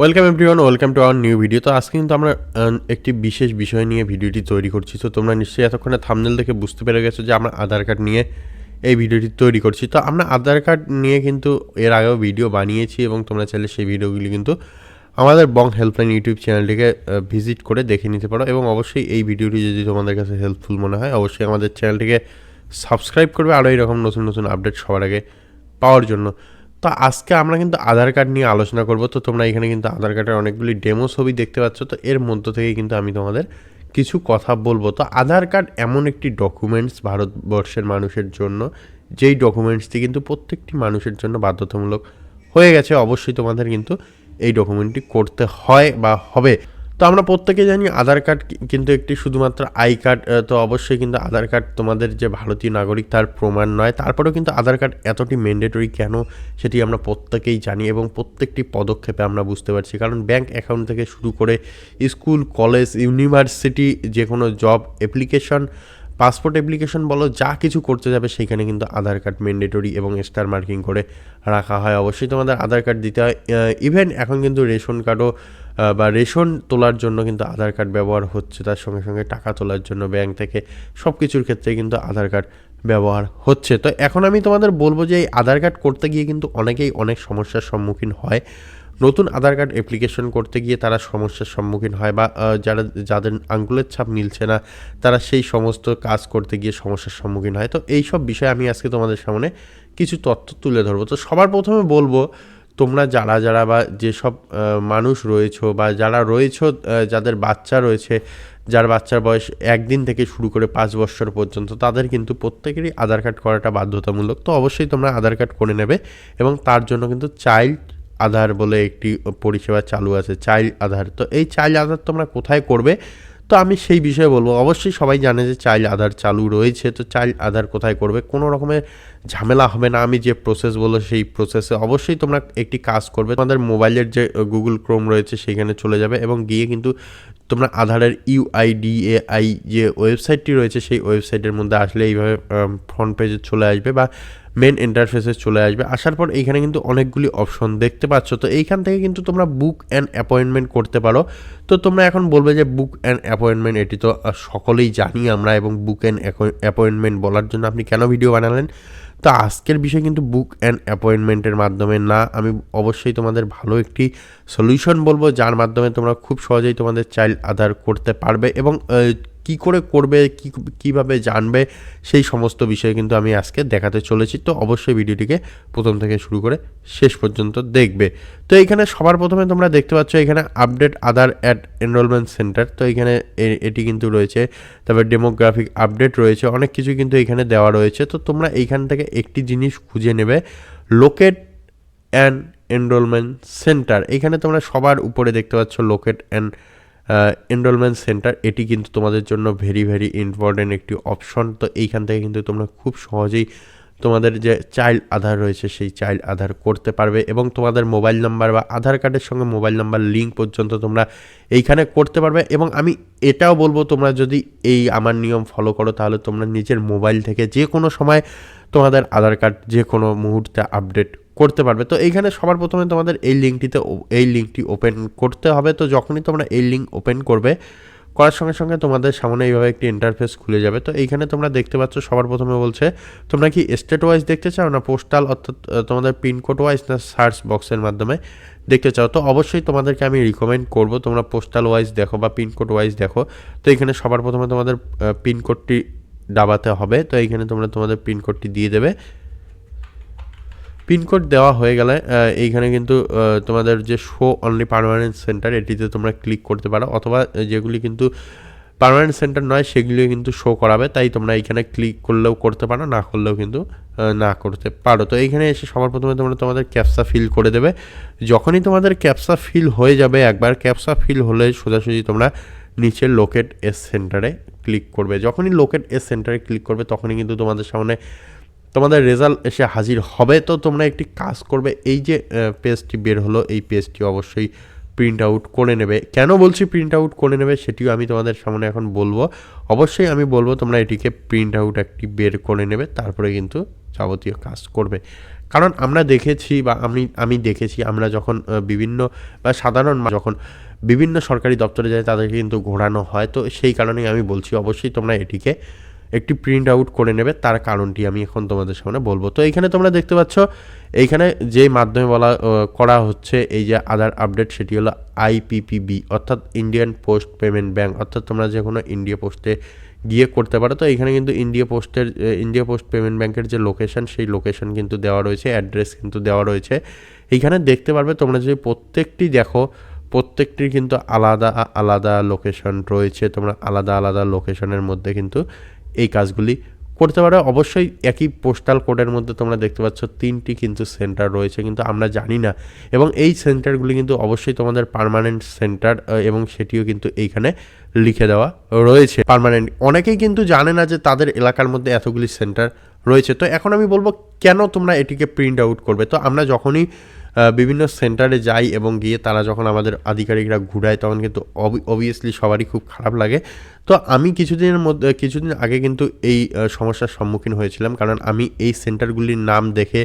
Welcome everyone welcome to our new video তো আজকে কিন্তু আমরা একটি বিশেষ বিষয় নিয়ে ভিডিওটি তৈরি করছি। তো তোমরা নিশ্চয়ই এতক্ষণে থামনেল দেখে বুঝতে পেরে গেছো যে আমরা আধার কার্ড নিয়ে এই ভিডিওটি তৈরি করছি। তো আমরা আধার কার্ড নিয়ে কিন্তু এর আগেও ভিডিও বানিয়েছি এবং তোমরা চাইলে সেই ভিডিওগুলি কিন্তু আমাদের বং হেল্পলাইন ইউটিউব চ্যানেলটিকে ভিজিট করে দেখে নিতে পারো এবং অবশ্যই এই ভিডিওটি যদি তোমাদের কাছে হেল্পফুল মনে হয়, অবশ্যই আমাদের চ্যানেলটিকে সাবস্ক্রাইব করবে। আরও এরকম নতুন নতুন আপডেট সবার আগে পাওয়ার জন্য। তো আজকে আমরা কিন্তু আধার কার্ড নিয়ে আলোচনা করব। তো তোমরা এখানে কিন্তু আধার কার্ডের অনেকগুলি ডেমো ছবি দেখতে পাচ্ছ। তো এর মধ্য থেকে কিন্তু আমি তোমাদের কিছু কথা বলব। তো আধার কার্ড এমন একটি ডকুমেন্টস ভারতবর্ষের মানুষের জন্য, যেই ডকুমেন্টসটি কিন্তু প্রত্যেকটি মানুষের জন্য বাধ্যতামূলক হয়ে গেছে। অবশ্যই তোমাদের কিন্তু এই ডকুমেন্টটি করতে হয় বা হবে। তো আমরা প্রত্যেকে জানি আধার কার্ড কিন্তু একটি শুধুমাত্র আই কার্ড তো অবশ্যই কিন্তু আধার কার্ড তোমাদের যে ভারতীয় নাগরিক তার প্রমাণ নয়। তারপরেও কিন্তু আধার কার্ড এতটি ম্যান্ডেটরি কেন সেটি আমরা প্রত্যেকেই জানি এবং প্রত্যেকটি পদক্ষেপে আমরা বুঝতে পারছি। কারণ ব্যাংক অ্যাকাউন্ট থেকে শুরু করে স্কুল কলেজ ইউনিভার্সিটি যে কোনো জব অ্যাপ্লিকেশন পাসপোর্ট অ্যাপ্লিকেশন বলো, যা কিছু করতে যাবে সেখানে কিন্তু আধার কার্ড ম্যান্ডেটরি এবং স্টার মার্কিং করে রাখা হয়। অবশ্যই তোমাদের আধার কার্ড দিতে হয়। ইভেন এখন কিন্তু রেশন কার্ডও বা রেশন তোলার জন্য কিন্তু আধার কার্ড ব্যবহার হচ্ছে। তার সঙ্গে সঙ্গে টাকা তোলার জন্য ব্যাংক থেকে সব কিছুর ক্ষেত্রে কিন্তু আধার কার্ড ব্যবহার হচ্ছে। তো এখন আমি তোমাদের বলব যে এই আধার কার্ড করতে গিয়ে কিন্তু অনেকেই অনেক সমস্যার সম্মুখীন হয়। নতুন আধার কার্ড অ্যাপ্লিকেশন করতে গিয়ে তারা সমস্যার সম্মুখীন হয় বা যারা, যাদের আঙ্গুলের ছাপ মিলছে না, তারা সেই সমস্ত কাজ করতে গিয়ে সমস্যার সম্মুখীন হয়। তো এই সব বিষয়ে আমি আজকে তোমাদের সামনে কিছু তথ্য তুলে ধরবো। তো সবার প্রথমে বলব, তোমরা যারা যারা বা যেসব মানুষ রয়েছো বা যারা রয়েছো যাদের বাচ্চা রয়েছে, যার বাচ্চার বয়স একদিন থেকে শুরু করে পাঁচ বছর পর্যন্ত, তাদের কিন্তু প্রত্যেকেরই আধার কার্ড করাটা বাধ্যতামূলক। তো অবশ্যই তোমরা আধার কার্ড করে নেবে এবং তার জন্য কিন্তু চাইল্ড আধার বলে একটি পরিষেবা চালু আছে, চাইল্ড আধার। তো এই চাইল্ড আধার তোমরা কোথায় করবে? তো আমি সেই বিষয়ে বলব। অবশ্যই সবাই জানে যে চাইল্ড আধার চালু রয়েছে। তো চাইল্ড আধার কোথায় করবে? কোনো রকমের ঝামেলা হবে না। আমি যে প্রসেস বলব, সেই প্রসেসে অবশ্যই তোমরা একটি কাজ করবে। তোমাদের মোবাইলের যে গুগল ক্রোম রয়েছে, সেখানে চলে যাবে এবং গিয়ে কিন্তু তোমরা আধারের ইউআইডিএআই যে ওয়েবসাইটটি রয়েছে, সেই ওয়েবসাইটের মধ্যে আসলে এইভাবে ফ্রন্ট পেজে চলে আসবে বা মেন ইন্টারফেসে চলে আসবে। আসার পর এইখানে কিন্তু অনেকগুলি অপশন দেখতে পাচ্ছ। তো এইখান থেকে কিন্তু তোমরা বুক অ্যান্ড অ্যাপয়েন্টমেন্ট করতে পারো। তো তোমরা এখন বলবে যে বুক অ্যান্ড অ্যাপয়েন্টমেন্ট এটি তো সকলেই জানি আমরা এবং বুক অ্যান্ড অ্যাপয়েন্টমেন্ট বলার জন্য আপনি কেন ভিডিও বানালেন? তো আজকের বিষয় কিন্তু বুক অ্যান্ড অ্যাপয়েন্টমেন্টের মাধ্যমে না। আমি অবশ্যই তোমাদের ভালো একটি সলিউশন বলব, যার মাধ্যমে তোমরা খুব সহজেই তোমাদের চাইল্ড আধার করতে পারবে এবং কি করে করবে, কি, কীভাবে জানবে, সেই সমস্ত বিষয়ে কিন্তু আমি আজকে দেখাতে চলেছি। তো অবশ্যই ভিডিওটিকে প্রথম থেকে শুরু করে শেষ পর্যন্ত দেখবে। তো এখানে সবার প্রথমে তোমরা দেখতে পাচ্ছ, এখানে update Aadhaar at enrolment centre. তো এখানে এটি কিন্তু রয়েছে। তারপর ডেমোগ্রাফিক আপডেট রয়েছে, অনেক কিছু কিন্তু এখানে দেওয়া রয়েছে। তো তোমরা এইখান থেকে একটি জিনিস খুঁজে নেবে, লোকেট অ্যান্ড এনরোলমেন্ট সেন্টার। এখানে তোমরা সবার উপরে দেখতে পাচ্ছ, লোকেট অ্যান্ড এনরোলমেন্ট সেন্টার এটি কিন্তু তোমাদের জন্য ভেরি ভেরি ইম্পর্টেন্ট একটি অপশন তো এইখান থেকে কিন্তু তোমরা খুব সহজেই তোমাদের যে চাইল্ড আধার রয়েছে, সেই চাইল্ড আধার করতে পারবে এবং তোমাদের মোবাইল নাম্বার বা আধার কার্ডের সঙ্গে মোবাইল নাম্বার লিঙ্ক পর্যন্ত তোমরা এইখানে করতে পারবে এবং আমি এটাও বলব, তোমরা যদি এই আমার নিয়ম ফলো করো, তাহলে তোমরা নিজের মোবাইল থেকে যে কোনো সময় তোমাদের আধার কার্ড যে কোনো মুহূর্তে আপডেট করতে পারবে। তো এইখানে সবার প্রথমে তোমাদের এই লিঙ্কটিতে, এই লিঙ্কটি ওপেন করতে হবে। তো যখনই তোমরা এই লিঙ্ক ওপেন করবে করার সঙ্গে সঙ্গে তোমাদের সামনে এইভাবে একটি ইন্টারফেস খুলে যাবে। তো এইখানে তোমরা দেখতে পাচ্ছ, সবার প্রথমে বলছে, তোমরা কি স্টেট ওয়াইজ দেখতে চাও না পোস্টাল অর্থাৎ তোমাদের পিনকোড ওয়াইজ না সার্চ বক্সের মাধ্যমে দেখতে চাও? তো অবশ্যই তোমাদেরকে আমি রিকমেন্ড করব, তোমরা পোস্টাল ওয়াইজ দেখো বা পিনকোড ওয়াইজ দেখো। তো এখানে সবার প্রথমে তোমাদের পিনকোডটি দাবাতে হবে। তো এইখানে তোমরা তোমাদের পিনকোডটি দিয়ে দেবে। পিনকোড দেওয়া হয়ে গেলে এইখানে কিন্তু তোমাদের যে শো অনলি পারমানেন্ট সেন্টার এটিতে তোমরা ক্লিক করতে পারো। অথবা যেগুলি কিন্তু পারমানেন্ট সেন্টার নয়, সেগুলিও কিন্তু শো করাবে। তাই তোমরা এইখানে ক্লিক করলেও করতে পারো, না করলেও কিন্তু না করতে পারো। তো এইখানে এসে সবার প্রথমে তোমরা তোমাদের ক্যাপসা ফিল করে দেবে। যখনই তোমাদের ক্যাপসা ফিল হয়ে যাবে, একবার ক্যাপসা ফিল হলে সোজাসুজি তোমরা নিচের লোকেট এস সেন্টারে ক্লিক করবে। যখনই লোকেট এস সেন্টারে ক্লিক করবে, তখনই কিন্তু তোমাদের সামনে তোমাদের রেজাল্ট এসে হাজির হবে। তো তোমরা একটি কাজ করবে, এই যে পেজটি বের হলো, এই পেজটি অবশ্যই প্রিন্ট আউট করে নেবে। কেন বলছি প্রিন্ট আউট করে নেবে সেটিও আমি তোমাদের সামনে এখন বলব। অবশ্যই আমি বলব, তোমরা এটিকে প্রিন্ট আউট একটি বের করে নেবে, তারপরে কিন্তু যাবতীয় কাজ করবে। কারণ আমরা দেখেছি বা আমি আমি দেখেছি, আমরা যখন বিভিন্ন বা সাধারণ যখন বিভিন্ন সরকারি দপ্তরে যায় তাদেরকে কিন্তু ঘোরানো হয়। তো সেই কারণেই আমি বলছি, অবশ্যই তোমরা এটিকে একটি প্রিন্ট আউট করে নেবে, তার কারণটি আমি এখন তোমাদের সামনে বলব। তো এইখানে তোমরা দেখতে পাচ্ছ, এইখানে যে মাধ্যমে বলা করা হচ্ছে, এই যে আধার আপডেট সেটি হলো আইপিপিবি অর্থাৎ ইন্ডিয়ান পোস্ট পেমেন্ট ব্যাঙ্ক অর্থাৎ তোমরা যে কোনো ইন্ডিয়া পোস্টে গিয়ে করতে পারো। তো এখানে কিন্তু ইন্ডিয়া পোস্টের ইন্ডিয়া পোস্ট পেমেন্ট ব্যাংকের যে লোকেশন সেই লোকেশন কিন্তু দেওয়া রয়েছে অ্যাড্রেস কিন্তু দেওয়া রয়েছে। এইখানে দেখতে পারবে তোমরা যদি প্রত্যেকটি দেখো, প্রত্যেকটির কিন্তু আলাদা আলাদা লোকেশন রয়েছে, তোমরা আলাদা আলাদা লোকেশনের মধ্যে কিন্তু এই কাজগুলি করতে পারো। অবশ্যই একই পোস্টাল কোডের মধ্যে তোমরা দেখতে পাচ্ছ তিনটি কিন্তু সেন্টার রয়েছে কিন্তু আমরা জানি না এবং এই সেন্টারগুলি কিন্তু অবশ্যই তোমাদের পার্মানেন্ট সেন্টার এবং সেটিও কিন্তু এইখানে লিখে দেওয়া রয়েছে। পারমানেন্ট অনেকেই কিন্তু জানে না যে তাদের এলাকার মধ্যে এতগুলি সেন্টার রয়েছে। তো এখন আমি বলব কেন তোমরা এটিকে প্রিন্ট আউট করবে? তো আমরা যখনই বিভিন্ন সেন্টারে যাই এবং গিয়ে তারা যখন আমাদের আধিকারিকরা ঘুরায়, তখন কিন্তু অবভিয়াসলি সবারই খুব খারাপ লাগে। তো আমি কিছুদিনের মধ্যে, কিছুদিন আগে কিন্তু এই সমস্যার সম্মুখীন হয়েছিলাম। কারণ আমি এই সেন্টারগুলির নাম দেখে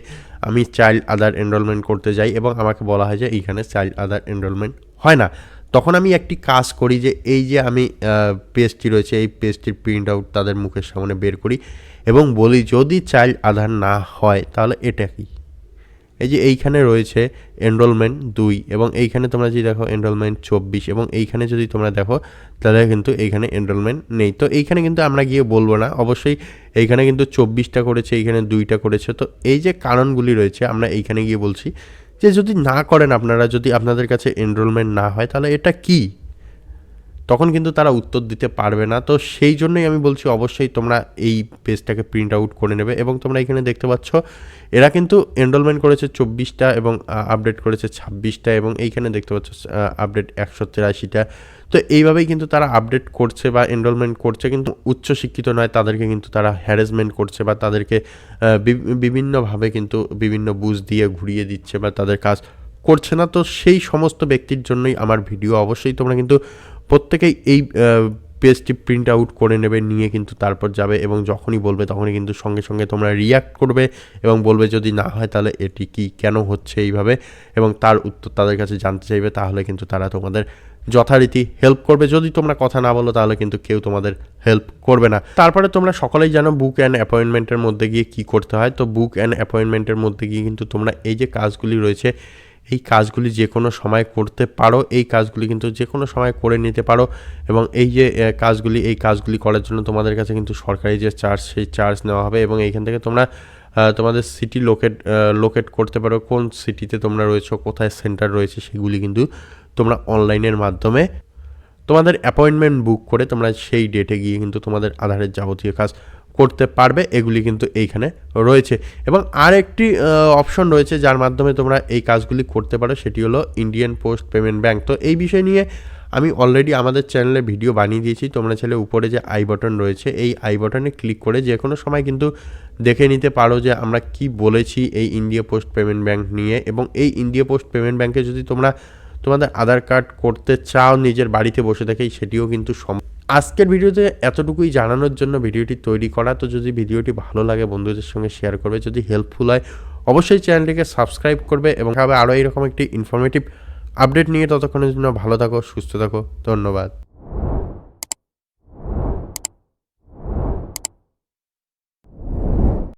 আমি চাইল্ড আধার এনরোলমেন্ট করতে যাই এবং আমাকে বলা হয় যে এইখানে চাইল্ড আধার এনরোলমেন্ট হয় না। তখন আমি একটি কাজ করি যে এই যে আমি পেজটি রয়েছে, এই পেজটির প্রিন্ট আউট তাদের মুখের সামনে বের করি এবং বলি, যদি চাইল্ড আধার না হয়, তাহলে এটা কি? এই যে এইখানে রয়েছে এনরোলমেন্ট দুই এবং এইখানে তোমরা যদি দেখো এনরোলমেন্ট চব্বিশ এবং এইখানে যদি তোমরা দেখো, তাহলে কিন্তু এইখানে এনরোলমেন্ট নেই। তো এইখানে কিন্তু আমরা গিয়ে বলব না, অবশ্যই এইখানে কিন্তু চব্বিশটা করেছে, এইখানে দুইটা করেছে। তো এই যে কারণগুলি রয়েছে, আমরা এইখানে গিয়ে বলছি যে যদি না করেন আপনারা, যদি আপনাদের কাছে এনরোলমেন্ট না হয়, তাহলে এটা কি? তখন কিন্তু তারা উত্তর দিতে পারবে না। তো সেই জন্যই আমি বলছি অবশ্যই তোমরা এই পেজটাকে প্রিন্ট আউট করে নেবে এবং তোমরা এখানে দেখতে পাচ্ছ, এরা কিন্তু এনরোলমেন্ট করেছে চব্বিশটা এবং আপডেট করেছে ছাব্বিশটা এবং এইখানে দেখতে পাচ্ছ আপডেট একশো তিরাশিটা। তো এইভাবেই কিন্তু তারা আপডেট করছে বা এনরোলমেন্ট করছে কিন্তু উচ্চ শিক্ষিত নয়, তাদেরকে কিন্তু তারা হ্যারাসমেন্ট করছে বা তাদেরকে বিভিন্নভাবে কিন্তু বিভিন্ন বুঝ দিয়ে ঘুরিয়ে দিচ্ছে বা তাদের কাজ করছে না। তো সেই সমস্ত ব্যক্তির জন্যই আমার ভিডিও। অবশ্যই তোমরা কিন্তু প্রত্যেকেই এই পেজটি প্রিন্ট আউট করে নেবে, নিয়ে কিন্তু তারপর যাবে এবং যখনই বলবে তখনই কিন্তু সঙ্গে সঙ্গে তোমরা রিয়াক্ট করবে এবং বলবে যদি না হয় তাহলে এটি কি, কেন হচ্ছে এইভাবে এবং তার উত্তর তাদের কাছে জানতে চাইবে, তাহলে কিন্তু তারা তোমাদের যথারীতি হেল্প করবে। যদি তোমরা কথা না বলো তাহলে কিন্তু কেউ তোমাদের হেল্প করবে না। তারপরে তোমরা সকলেই জানো বুক অ্যান্ড অ্যাপয়েন্টমেন্টের মধ্যে গিয়ে কি করতে হয়। তো বুক অ্যান্ড অ্যাপয়েন্টমেন্টের মধ্যে গিয়ে কিন্তু তোমরা এই যে কাজগুলি রয়েছে এই কাজগুলি যে কোনো সময় করতে পারো, এই কাজগুলি কিন্তু যে কোনো সময় করে নিতে পারো এবং এই যে কাজগুলি, এই কাজগুলি করার জন্য তোমাদের কাছে কিন্তু সরকারি যে চার্জ, সেই চার্জ নেওয়া হবে এবং এইখান থেকে তোমরা তোমাদের সিটি লোকেট লোকেট করতে পারো, কোন সিটিতে তোমরা রয়েছো, কোথায় সেন্টার রয়েছে সেগুলি কিন্তু তোমরা অনলাইনের মাধ্যমে তোমাদের অ্যাপয়েন্টমেন্ট বুক করে তোমরা সেই ডেটে গিয়ে কিন্তু তোমাদের আধারের যাবতীয় কাজ করতে পারবে, এগুলি কিন্তু এইখানে রয়েছে। এবং আর একটি অপশন রয়েছে যার মাধ্যমে তোমরা এই কাজগুলি করতে পারো, সেটি হলো ইন্ডিয়ান পোস্ট পেমেন্ট ব্যাংক তো এই বিষয় নিয়ে আমি অলরেডি আমাদের চ্যানেলে ভিডিও বানিয়ে দিয়েছি, তোমরা ছেলে উপরে যে আই বাটন রয়েছে, এই আই বাটনে ক্লিক করে যে কোনো সময় কিন্তু দেখে নিতে পারো যে আমরা কি বলেছি এই ইন্ডিয়া পোস্ট পেমেন্ট ব্যাংক নিয়ে। এবং এই ইন্ডিয়া পোস্ট পেমেন্ট ব্যাংকে যদি তোমরা তোমাদের আধার কার্ড করতে চাও, নিজের বাড়িতে বসে থেকেই, সেটিও কিন্তু সম আজকের ভিডিওতে এতটুকুই জানানোর জন্য ভিডিওটি তৈরি করা। তো যদি ভিডিওটি ভালো লাগে, বন্ধুদের সঙ্গে শেয়ার করবে। যদি হেল্পফুল হয়, অবশ্যই চ্যানেলটিকে সাবস্ক্রাইব করবে এবং আরও এইরকম একটি ইনফরমেটিভ আপডেট নিয়ে ততক্ষণের জন্য ভালো থাকো, সুস্থ থাকো। ধন্যবাদ।